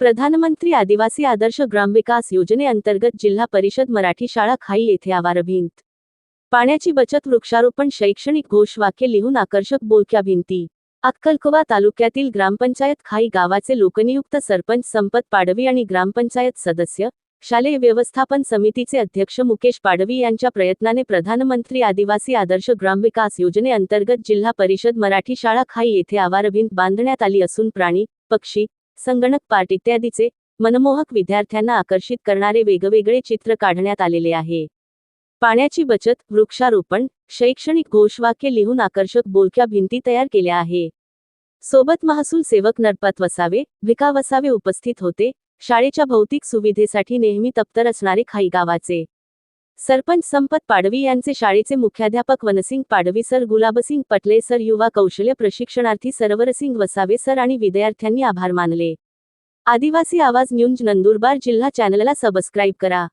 प्रधानमंत्री आदिवासी आदर्श ग्रामविकास योजनेअंतर्गत जिल्हा परिषद मराठी शाळा खाई येथे आवार भिंत पाण्याची बचत वृक्षारोपण शैक्षणिक घोषवाक्य लिहून आकर्षक बोलक्या भिंती. अक्कलकोवा तालुक्यातील ग्रामपंचायत खाई गावाचे लोकनियुक्त सरपंच संपत पाडवी आणि ग्रामपंचायत सदस्य शालेय व्यवस्थापन समितीचे अध्यक्ष मुकेश पाडवी यांच्या प्रयत्नाने प्रधानमंत्री आदिवासी आदर्श ग्रामविकास योजनेअंतर्गत जिल्हा परिषद मराठी शाळा खाई येथे आवारभिंत बांधण्यात आली असून प्राणी पक्षी संगणक पार्ट इत्यादीचे मनमोहक विद्यार्थ्यांना आकर्षित करणारे वेगवेगळे चित्र काढण्यात आलेले आहे. पाण्याची बचत वृक्षारोपण शैक्षणिक घोषवाक्य लिहून आकर्षक बोलक्या भिंती तयार केल्या आहे. सोबत महसूल सेवक नरपत वसावे विका वसावे उपस्थित होते. शाळेच्या भौतिक सुविधेसाठी नेहमी तप्तर असणारे खाई गावाचे सरपंच संपत पाडवी यांचे शाळेचे मुख्याध्यापक वनसिंग पाडवी सर गुलाबसिंग पटले सर युवा कौशल्य प्रशिक्षणार्थी सरवरसिंग वसावे सर आणि विद्यार्थ्यांनी आभार मानले. आदिवासी आवाज न्यूज नंदुरबार जिल्हा चॅनलला सबस्क्राईब करा.